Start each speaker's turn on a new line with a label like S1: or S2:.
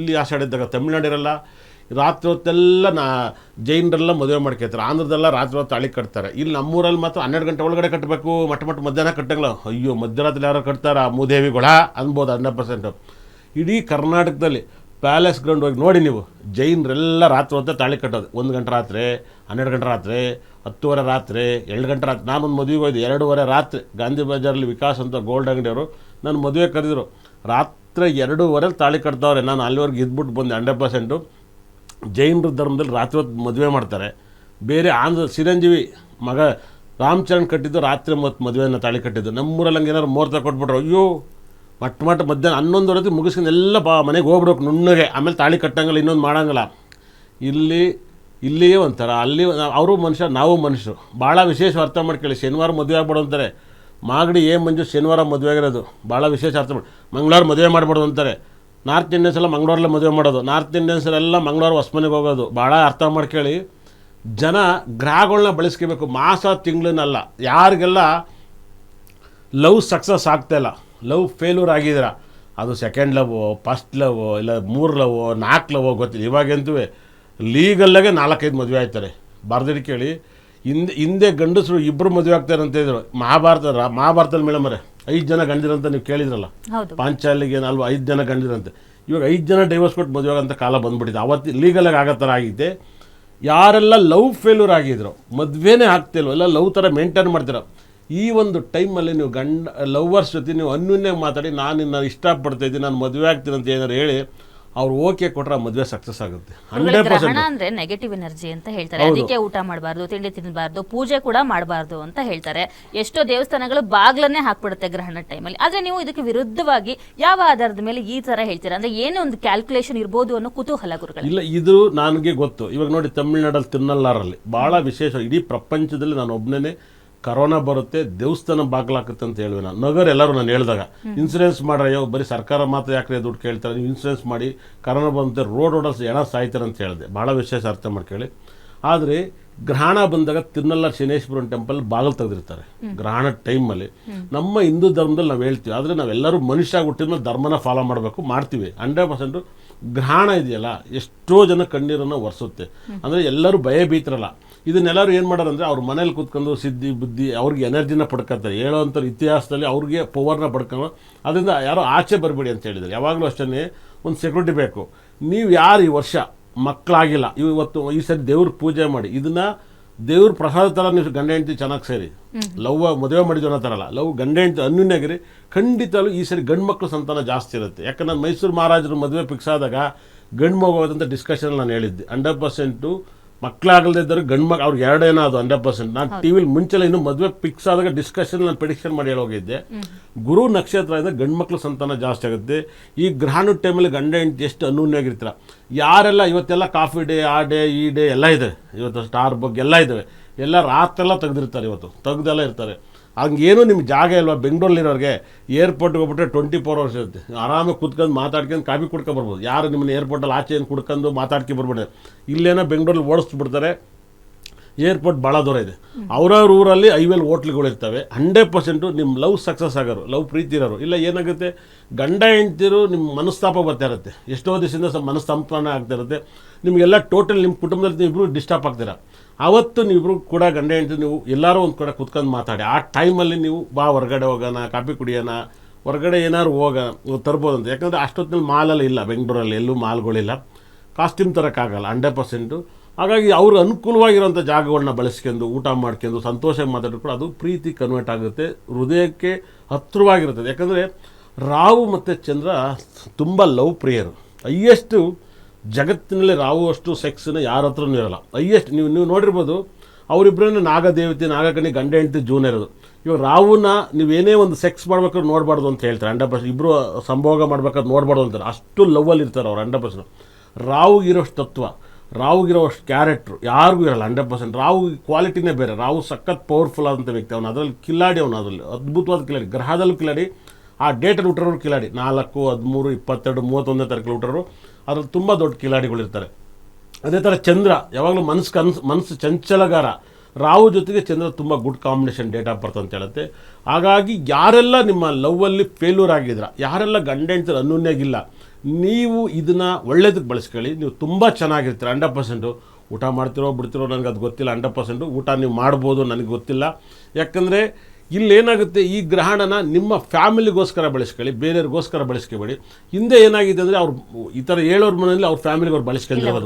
S1: ಇಲ್ಲಿ ಆ ಸೈಡ್ ಇದ್ದಾಗ ತಮಿಳ್ನಾಡಿರಲ್ಲ ರಾತ್ರಿ ಹೊತ್ತೆಲ್ಲ ನಾ ಜೈನರೆಲ್ಲ ಮದುವೆ ಮಾಡ್ಕೊತಾರೆ ಆಂಧ್ರದೆಲ್ಲ ರಾತ್ರಿ ಹೊತ್ತು ತಾಳಿ ಕಟ್ತಾರೆ. ಇಲ್ಲಿ ನಮ್ಮೂರಲ್ಲಿ ಮಾತ್ರ ಹನ್ನೆರಡು ಗಂಟೆ ಒಳಗಡೆ ಕಟ್ಟಬೇಕು ಮಟ್ಟ ಮಟ್ಟ ಮಧ್ಯಾಹ್ನ ಕಟ್ಟಂಗಿಲ್ಲ. ಅಯ್ಯೋ ಮಧ್ಯರಾತ್ರಿ ಯಾರೋ ಕಟ್ತಾರ, ಮೂದೇವಿಗಳ? ಅನ್ಬೋದು ಹಂಡ್ರೆಡ್ ಪರ್ಸೆಂಟು. ಇಡೀ ಕರ್ನಾಟಕದಲ್ಲಿ ಪ್ಯಾಲೇಸ್ ಗ್ರೌಂಡ್ ಹೋಗಿ ನೋಡಿ ನೀವು, ಜೈನರೆಲ್ಲ ರಾತ್ರಿ ಹೊತ್ತು ತಾಳಿ ಕಟ್ಟೋದು. ಒಂದು ಗಂಟೆ ರಾತ್ರಿ, ಹನ್ನೆರಡು ಗಂಟೆ ರಾತ್ರಿ, ಹತ್ತುವರೆ ರಾತ್ರಿ, ಎರಡು ಗಂಟೆ ರಾತ್ರಿ. ನಾನೊಂದು ಮದುವೆಗೆ ಹೋಯ್ದು, ಎರಡೂವರೆ ರಾತ್ರಿ. ಗಾಂಧಿ ಬಜಾರಲ್ಲಿ ವಿಕಾಸ್ ಅಂತ ಗೋಲ್ಡ್ ಅಂಗಡಿಯವರು ನನ್ನ ಮದುವೆ ಕರೆದಿದ್ರು. ರಾತ್ರಿ ಎರಡೂವರೆಲಿ ತಾಳಿ ಕಟ್ತವ್ರೆ ನಾನು ಅಲ್ಲಿವರೆಗೆ ಇದ್ಬಿಟ್ಟು ಬಂದೆ ಹಂಡ್ರೆಡ್ ಪರ್ಸೆಂಟು ಜೈನರ ಧರ್ಮದಲ್ಲಿ ರಾತ್ರಿ ಹೊತ್ತು ಮದುವೆ ಮಾಡ್ತಾರೆ. ಬೇರೆ ಆಂಧ್ರ, ಚಿರಂಜೀವಿ ಮಗ ರಾಮಚರಣ್ ಕಟ್ಟಿದ್ದು ರಾತ್ರಿ ಮತ್ತು ಮದುವೆನ ತಾಳಿ ಕಟ್ಟಿದ್ದು. ನಮ್ಮೂರಲ್ಲಿ ಹಂಗೆ ಏನಾರು ಮುಹೂರ್ತ ಕೊಟ್ಬಿಟ್ರು, ಅಯ್ಯೋ ಮಟ್ಟ ಮಟ್ಟ ಮಧ್ಯಾಹ್ನ ಹನ್ನೊಂದುವರೆಗೆ ಮುಗಿಸ್ಕೊಂಡು ಎಲ್ಲ ಬಾ, ಮನೆಗೆ ಹೋಗ್ಬಿಡೋಕೆ ನುಣ್ಣಗೆ. ಆಮೇಲೆ ತಾಳಿ ಕಟ್ಟಂಗಿಲ್ಲ, ಇನ್ನೊಂದು ಮಾಡಂಗಿಲ್ಲ. ಇಲ್ಲಿ, ಇಲ್ಲಿಯೇ ಒಂಥರ. ಅಲ್ಲಿ ಅವರು ಮನುಷ್ಯ, ನಾವು ಮನುಷ್ಯರು. ಭಾಳ ವಿಶೇಷ ಅರ್ಥ ಮಾಡ್ಕೊಳ್ಳಿ. ಶನಿವಾರ ಮದುವೆ ಆಗ್ಬಿಡು ಅಂತಾರೆ. ಮಾಗಡಿ ಏ ಮಂಜು ಶನಿವಾರ ಮದುವೆ ಆಗಿರೋದು. ಭಾಳ ವಿಶೇಷ ಅರ್ಥ ಮಾಡಿ ಮಂಗಳವಾರ ಮದುವೆ ಮಾಡ್ಬಾರ್ದು ಅಂತಾರೆ. ನಾರ್ತ್ ಇಂಡಿಯನ್ಸ್ ಎಲ್ಲ ಮಂಗಳವಾರಲ್ಲೇ ಮದುವೆ ಮಾಡೋದು. ನಾರ್ತ್ ಇಂಡಿಯನ್ಸರೆಲ್ಲ ಮಂಗಳವಾರ ಹೊಸ್ಮನೆಗೆ ಹೋಗೋದು. ಭಾಳ ಅರ್ಥ ಮಾಡ್ಕೊಳ್ಳಿ ಜನ ಗ್ರಹಗಳನ್ನ ಬಳಸ್ಕೋಬೇಕು. ಮಾಸ ತಿಂಗಳನ್ನಲ್ಲ ಯಾರಿಗೆಲ್ಲ ಲವ್ ಸಕ್ಸಸ್ ಆಗ್ತಾಯಿಲ್ಲ ಲವ್ ಫೇಲ್ಯೂರ್ ಆಗಿದ್ದೀರಾ? ಅದು ಸೆಕೆಂಡ್ ಲವೋ, ಫಸ್ಟ್ ಲವ್, ಇಲ್ಲ ಮೂರು ಲವ್, ನಾಲ್ಕು ಲವ್, ಗೊತ್ತಿಲ್ಲ. ಇವಾಗಂತೂ ಲೀಗಲ್ಲಾಗೆ ನಾಲ್ಕೈದು ಮದುವೆ ಆಯ್ತಾರೆ. ಬರ್ದಿಟ್ಟು ಕೇಳಿ. ಹಿಂದೆ ಹಿಂದೆ ಗಂಡಸರು ಇಬ್ಬರು ಮದುವೆ ಆಗ್ತಾರೆ ಅಂತ ಇದ್ರು ಮಹಾಭಾರತದ ಮೇಳಮರೆ ಐದು ಜನ ಗಂಡಿರಂತ ನೀವು ಕೇಳಿದ್ರಲ್ಲ? ಪಾಂಚಾಲಿಗೆ ನಾಲ್ವ ಐದು ಜನ ಗಂಡಿರಂತೆ. ಇವಾಗ ಐದು ಜನ ಡೈವರ್ಸ್ ಕೊಟ್ಟು ಮದುವೆ ಆಗಂತ ಕಾಲ ಬಂದ್ಬಿಟ್ಟಿದೆ. ಅವತ್ತು ಲೀಗಲಾಗಿ ಆಗೋ ಥರ ಆಗಿದೆ. ಯಾರೆಲ್ಲ ಲವ್ ಫೇಲ್ಯೂರ್ ಆಗಿದ್ರು ಮದುವೆನೇ ಆಗ್ತಿಲ್ವ ಎಲ್ಲ ಲವ್ ಥರ ಮೇಂಟೈನ್ ಮಾಡ್ತೀರ? ಈ ಒಂದು ಟೈಮಲ್ಲಿ ನೀವು ಗಂಡ ಲವ್ವರ್ಸ್ ಜೊತೆ ನೀವು ಅನ್ಯೂನ್ಯ ಮಾತಾಡಿ ನಾನು ನಿನ್ನ ಇಷ್ಟಪಡ್ತಾ ಇದ್ದೀನಿ ನಾನು ಮದುವೆ ಆಗ್ತೀನಿ ಅಂತ ಏನಾರು ಹೇಳಿ ಅವ್ರು ಓಕೆ ಕೊಟ್ರೆ ಮದುವೆ ಸಕ್ಸಸ್ ಆಗುತ್ತೆ. ಹಂಡ್ರೆಡ್
S2: ಗ್ರಹಣ
S1: ಪರ್ಸೆಂಟ್
S2: ಅಂದ್ರೆ ನೆಗೆಟಿವ್ ಎನರ್ಜಿ ಅಂತ ಹೇಳ್ತಾರೆ. ಅದಕ್ಕೆ ಊಟ ಮಾಡಬಾರ್ದು ತಿಂಡಿ ತಿನ್ನಬಾರ್ದು ಪೂಜೆ ಕೂಡ ಮಾಡಬಾರ್ದು ಅಂತ ಹೇಳ್ತಾರೆ. ಎಷ್ಟೋ ದೇವಸ್ಥಾನಗಳು ಬಾಗ್ಲನ್ನೇ ಹಾಕ್ಬಿಡುತ್ತೆ ಗ್ರಹಣ ಟೈಮಲ್ಲಿ ಆದ್ರೆ ನೀವು ಇದಕ್ಕೆ ವಿರುದ್ಧವಾಗಿ ಯಾವ ಆಧಾರದ ಮೇಲೆ ಈ ತರ ಹೇಳ್ತೀರಾ? ಅಂದ್ರೆ ಏನೋ ಒಂದು ಕ್ಯಾಲ್ಕುಲೇಷನ್ ಇರ್ಬೋದು ಅನ್ನೋ ಕುತೂಹಲ ಗುರುಗಳು.
S1: ಇಲ್ಲ ಇದು ನನಗೆ ಗೊತ್ತು. ಇವಾಗ ನೋಡಿ ತಮಿಳ್ನಾಡಲ್ಲಿ ತಿನ್ನಲ್ಲಾರಲ್ಲಿ ಭಾಳ ವಿಶೇಷ ಇಡೀ ಪ್ರಪಂಚದಲ್ಲಿ ನಾನು ಒಬ್ಬನೇ ಕರೋನಾ ಬರುತ್ತೆ, ದೇವಸ್ಥಾನ ಬಾಗ್ಲಾಕತ್ತೆ ಅಂತ ಹೇಳುವೆ ನಾನು ನಗರ ಎಲ್ಲರೂ ನಾನು ಹೇಳಿದಾಗ, ಇನ್ಸೂರೆನ್ಸ್ ಮಾಡ್ರಯ್ಯೋ ಬರೀ ಸರ್ಕಾರ ಮಾತ್ರ ಯಾಕೆ ದುಡ್ಡು ಕೇಳ್ತಾರೆ? ನೀವು ಇನ್ಸೂರೆನ್ಸ್ ಮಾಡಿ, ಕರೋನಾ ಬಂದಂತೆ ರೋಡ್ ರೋಡಲ್ಲಿ ಹೆಣ ಸಾಯ್ತಾರೆ ಅಂತ ಹೇಳಿದೆ. ಭಾಳ ವಿಶೇಷ ಅರ್ಥ ಮಾಡ್ಕೊಳ್ಳಿ ಆದರೆ, ಗ್ರಹಣ ಬಂದಾಗ ತಿನ್ನಲ್ಲ ಶನೇಶ್ವರನ್ ಟೆಂಪಲ್ ಬಾಗಿಲು ತೆಗೆದಿರ್ತಾರೆ. ಗ್ರಹಣ ಟೈಮಲ್ಲಿ ನಮ್ಮ ಹಿಂದೂ ಧರ್ಮದಲ್ಲಿ ನಾವು ಹೇಳ್ತೀವಿ, ಆದರೆ ನಾವೆಲ್ಲರೂ ಮನುಷ್ಯ ಹುಟ್ಟಿದ್ಮೇಲೆ ಧರ್ಮನ ಫಾಲೋ ಮಾಡಬೇಕು, ಮಾಡ್ತೀವಿ. ಹಂಡ್ರೆಡ್ ಪರ್ಸೆಂಟು ಗ್ರಹಣ ಇದೆಯಲ್ಲ, ಎಷ್ಟೋ ಜನ ಕಣ್ಣೀರನ್ನು ಒರೆಸುತ್ತೆ. ಅಂದರೆ ಎಲ್ಲರೂ ಭಯ ಬೀತಿರಲ್ಲ ಇದನ್ನೆಲ್ಲರೂ ಏನು ಮಾಡೋರು ಅಂದರೆ ಅವ್ರ ಮನೇಲಿ ಕೂತ್ಕೊಂಡು ಸಿದ್ಧಿ ಬುದ್ಧಿ ಅವ್ರಿಗೆ ಎನರ್ಜಿನ ಪಡ್ಕೊತಾರೆ ಹೇಳೋವಂಥ ಇತಿಹಾಸದಲ್ಲಿ ಅವ್ರಿಗೆ ಪವರ್ನ ಪಡ್ಕೊಂಡು ಅದರಿಂದ ಯಾರೋ ಆಚೆ ಬರಬೇಡಿ ಅಂತ ಹೇಳಿದರು. ಯಾವಾಗಲೂ ಅಷ್ಟೇ ಒಂದು ಸೆಕ್ಯೂರಿಟಿ ಬೇಕು. ನೀವು ಯಾರು ಈ ವರ್ಷ? ಮಕ್ಕಳಾಗಿಲ್ಲ ಇವತ್ತು ಈ ಸರಿ ದೇವ್ರ ಪೂಜೆ ಮಾಡಿ. ಇದನ್ನ ದೇವ್ರ ಪ್ರಸಾದ ಥರ ನೀವು ಗಂಡ ಹೆಂಡತಿ ಚೆನ್ನಾಗಿ ಸೇರಿ. ಲವ್ ಮದುವೆ ಮಾಡಿದ್ವಿ ಅನ್ನೋ ಥರ ಅಲ್ಲ ಲವ್ ಗಂಡ ಹೆಂಡತಿ ಅನ್ಯೂನ್ಯಾಗಿರಿ ಖಂಡಿತಲೂ ಈ ಸರಿ ಗಂಡು ಮಕ್ಕಳು ಸಂತಾನ ಜಾಸ್ತಿ ಇರುತ್ತೆ. ಯಾಕಂದ್ರೆ ಮೈಸೂರು ಮಹಾರಾಜರು ಮದುವೆ ಫಿಕ್ಸ್ ಆದಾಗ ಗಂಡು ಮಗು ಡಿಸ್ಕಷನ್ ನಾನು ಹೇಳಿದ್ದೆ. ಹಂಡ್ರೆಡ್ ಪರ್ಸೆಂಟು ಮಕ್ಕಳಾಗಲ್ದೇ ಇದ್ದರೆ ಗಂಡು ಮಕ್ ಅವ್ರಿಗೆ ಎರಡೇನೋ ಅದು ಹಂಡ್ರೆಡ್ ಪರ್ಸೆಂಟ್ ನಾನು ಟಿ ವಿಲಿ ಮುಂಚೆಲ್ಲ ಇನ್ನು ಮದುವೆ ಫಿಕ್ಸ್ ಆದಾಗ ಡಿಸ್ಕಷನ್ ನಾನು ಪ್ರಿಡಿಕ್ಷನ್ ಮಾಡಿ ಹೇಳೋಗಿದ್ದೆ ಗುರು ನಕ್ಷತ್ರ ಇದ್ದರೆ ಗಂಡು ಮಕ್ಳು ಸಂತಾನ ಜಾಸ್ತಿ ಆಗುತ್ತೆ. ಈ ಗ್ರಹಣ ಟೈಮಲ್ಲಿ ಗಂಡ ಹೆಂಡತಿ ಎಷ್ಟು ಅನೂನ್ಯಾಗಿರ್ತಾರೆ ಯಾರೆಲ್ಲ ಇವತ್ತೆಲ್ಲ ಕಾಫಿ ಡೇ ಆ ಡೇ ಈ ಡೇ ಎಲ್ಲ ಇದೆ. ಇವತ್ತು ಸ್ಟಾರ್ ಬಗ್ಗೆ ಎಲ್ಲ ಇದ್ದಾವೆ ಎಲ್ಲ ರಾತ್ರೆಲ್ಲ ತೆಗೆದಿರ್ತಾರೆ ಇವತ್ತು. ತೆಗ್ದೆಲ್ಲ ಇರ್ತಾರೆ. ಹಂಗೇನು ನಿಮ್ಗೆ ಜಾಗ ಇಲ್ವಾ? ಬೆಂಗಳೂರಲ್ಲಿರೋರಿಗೆ ಏರ್ಪೋರ್ಟ್ಗೆ ಹೋಗ್ಬಿಟ್ರೆ ಟ್ವೆಂಟಿ ಫೋರ್ ಅವರ್ಸ್ ಇರುತ್ತೆ. ಆರಾಮಾಗಿ ಕುತ್ಕೊಂಡು ಮಾತಾಡ್ಕೊಂಡು ಕಾಫಿ ಕುಡ್ಕೊಂಡು ಬರ್ಬೋದು. ಯಾರು ನಿಮ್ಮನ್ನ ಏರ್ಪೋರ್ಟಲ್ಲಿ ಆಚೆ ಏನು ಕುಡ್ಕೊಂಡು ಮಾತಾಡ್ಕೊಂಡು ಬರ್ಬೇಡಿ. ಇಲ್ಲೇನೋ ಬೆಂಗಳೂರಲ್ಲಿ ಓಡಿಸ್ಬಿಡ್ತಾರೆ. ಏರ್ಪೋರ್ಟ್ ಭಾಳ ದೂರ ಇದೆ. ಅವ್ರವ್ರ ಊರಲ್ಲಿ ಐವೇಲ್ ಹೋಟ್ಲ್ಗಳು ಇರ್ತವೆ. ಹಂಡ್ರೆಡ್ ಪರ್ಸೆಂಟು ನಿಮ್ಮ ಲವ್ ಸಕ್ಸಸ್ ಆಗೋರು, ಲವ್ ಪ್ರೀತಿ ಇರೋರು. ಇಲ್ಲ ಏನಾಗುತ್ತೆ, ಗಂಡ ಹೆಂಡ್ತಿರು ನಿಮ್ಮ ಮನಸ್ತಾಪ ಬರ್ತಾ ಇರುತ್ತೆ. ಎಷ್ಟೋ ದಿವಸದಿಂದ ಸ ಮನಸ್ತಾಪನ ಆಗ್ತಾ ಇರುತ್ತೆ. ನಿಮಗೆಲ್ಲ ಟೋಟಲ್ ನಿಮ್ಮ ಕುಟುಂಬದಲ್ಲಿ ನೀವಿಬ್ರು ಡಿಸ್ಟರ್ಬ್ ಆಗ್ತೀರ? ಆವತ್ತು ನೀವಿಬ್ರು ಕೂಡ ಗಂಡ ಹೆಂಡ್ತಿ, ನೀವು ಎಲ್ಲರೂ ಒಂದು ಕಡೆ ಕುತ್ಕೊಂಡು ಮಾತಾಡಿ. ಆ ಟೈಮಲ್ಲಿ ನೀವು ಬಾ, ಹೊರಗಡೆ ಹೋಗೋಣ, ಕಾಫಿ ಕುಡಿಯೋಣ, ಹೊರಗಡೆ ಏನಾದ್ರು ಹೋಗ ತರ್ಬೋದು ಅಂತ. ಯಾಕಂದರೆ ಅಷ್ಟೊತ್ತಿನಲ್ಲಿ ಮಾಲಲ್ಲಿ ಇಲ್ಲ, ಬೆಂಗಳೂರಲ್ಲಿ ಎಲ್ಲೂ ಮಾಲ್ಗಳಿಲ್ಲ. ಕಾಸ್ಟ್ಯೂಮ್ ತರೋಕ್ಕಾಗಲ್ಲ, ಹಂಡ್ರೆಡ್ ಪರ್ಸೆಂಟು. ಹಾಗಾಗಿ ಅವರು ಅನುಕೂಲವಾಗಿರೋಂಥ ಜಾಗಗಳನ್ನ ಬಳಸ್ಕೊಂಡು ಊಟ ಮಾಡ್ಕೊಂಡು ಸಂತೋಷವಾಗಿ ಕೂಡ ಅದು ಪ್ರೀತಿ ಕನ್ವರ್ಟ್ ಆಗುತ್ತೆ, ಹೃದಯಕ್ಕೆ ಹತ್ತಿರವಾಗಿರುತ್ತದೆ. ಯಾಕಂದರೆ ರಾವು ಮತ್ತು ಚಂದ್ರ ತುಂಬ ಲವ್ ಪ್ರಿಯರು ಹೈಯೆಸ್ಟು ಜಗತ್ತಿನಲ್ಲಿ ರಾವು ಅಷ್ಟು ಸೆಕ್ಸ್ನ ಯಾರ ಹತ್ರನೂ ಇರಲ್ಲ. ಹೈಯೆಸ್ಟ್ ನೀವು ನೀವು ನೋಡಿರ್ಬೋದು ಅವರಿಬ್ಬರನ್ನ ನಾಗದೇವತೆ ನಾಗಕಣಿ ಗಂಡ ಹೆಂಡತಿ ಜೂನ್ ಇರೋದು. ಇವಾಗ ರಾವುನ ನೀವೇನೇ ಒಂದು ಸೆಕ್ಸ್ ಮಾಡ್ಬೇಕಾದ್ರೆ ನೋಡಬಾರ್ದು ಅಂತ ಹೇಳ್ತಾರೆ. ಹಂಡ್ರೆಡ್ ಪರ್ಸೆಂಟ್ ಇಬ್ಬರು ಸಂಭೋಗ ಮಾಡ್ಬೇಕಾದ್ರೆ ನೋಡಬಾರ್ದು ಅಂತಾರೆ. ಅಷ್ಟು ಲವ್ವಲ್ಲಿ ಇರ್ತಾರೆ ಅವ್ರು, ಹಂಡ್ರೆಡ್ ಪರ್ಸೆಂಟ್ ರಾವುಗಿರೋಷ್ಟು ತತ್ವ. ರಾವುಗಿರೋಷ್ಟು ಕ್ಯಾರೆಕ್ಟ್ರು ಯಾರಿಗೂ ಇರಲ್ಲ ಹಂಡ್ರೆಡ್ ಪರ್ಸೆಂಟ್ ರಾವು ಕ್ವಾಲಿಟಿನೇ ಬೇರೆ. ರಾವು ಸಖತ್ ಪವರ್ಫುಲ್ ಆದಂಥ ವ್ಯಕ್ತಿ ಅವನು. ಅದರಲ್ಲಿ ಕಿಲಾಡಿ ಅವನು, ಅದರಲ್ಲಿ ಅದ್ಭುತವಾದ ಕಿಲಾಡಿ ಗ್ರಹದಲ್ಲೂ ಕಿಲಾಡಿ ಆ ಡೇಟಲ್ಲಿ ಹುಟ್ಟಿರೋರು ಕಿಲಾಡಿ ನಾಲ್ಕು, ಹದಿಮೂರು, ಇಪ್ಪತ್ತೆರಡು, ಮೂವತ್ತೊಂದನೇ ತಾರೀಕು ಹುಟ್ಟಿರೋರು. ಅದರಲ್ಲಿ ತುಂಬ ದೊಡ್ಡ ಕಿಲಾಡಿಗಳಿರ್ತಾರೆ ಅದೇ ಥರ ಚಂದ್ರ, ಯಾವಾಗಲೂ ಮನಸ್ಸು ಕನ್ಸು, ಮನಸ್ಸು ಚಂಚಲಗಾರ. ರಾಹು ಜೊತೆಗೆ ಚಂದ್ರ ತುಂಬ good combination date of birth ಅಂತ ಹೇಳುತ್ತೆ. ಹಾಗಾಗಿ ಯಾರೆಲ್ಲ ನಿಮ್ಮ ಲವ್ವಲ್ಲಿ ಫೇಲ್ಯೂರ್ ಆಗಿದ್ರ ಯಾರೆಲ್ಲ ಗಂಡ ಹೆಂಡ್ತಿರು ಅನ್ಯೂನ್ಯಾಗಿಲ್ಲ ನೀವು ಇದನ್ನು ಒಳ್ಳೇದಕ್ಕೆ ಬಳಸ್ಕೊಳ್ಳಿ. ನೀವು ತುಂಬ ಚೆನ್ನಾಗಿರ್ತೀರ ಹಂಡ್ರೆಡ್ ಪರ್ಸೆಂಟು ಊಟ ಮಾಡ್ತಿರೋ ಬಿಡ್ತಿರೋ ನನಗೆ ಅದು ಗೊತ್ತಿಲ್ಲ ಹಂಡ್ರೆಡ್ ಪರ್ಸೆಂಟು ಊಟ ನೀವು ಮಾಡ್ಬೋದು ನನಗೆ ಗೊತ್ತಿಲ್ಲ. ಯಾಕಂದರೆ ಇಲ್ಲೇನಾಗುತ್ತೆ ಈ ಗ್ರಹಣನ ನಿಮ್ಮ ಫ್ಯಾಮಿಲಿಗೋಸ್ಕರ ಬಳಸ್ಕೊಳ್ಳಿ ಬೇರೆಯವ್ರಿಗೋಸ್ಕರ ಬಳಸ್ಕೊಬೇಡಿ. ಹಿಂದೆ ಏನಾಗಿದೆ ಅಂದರೆ ಅವ್ರು ಈ ಥರ ಹೇಳೋರ್ ಮನೆಯಲ್ಲಿ ಅವ್ರ ಫ್ಯಾಮಿಲಿಗೆ ಅವ್ರು ಬಳಸ್ಕೊಂಡಿರೋದು.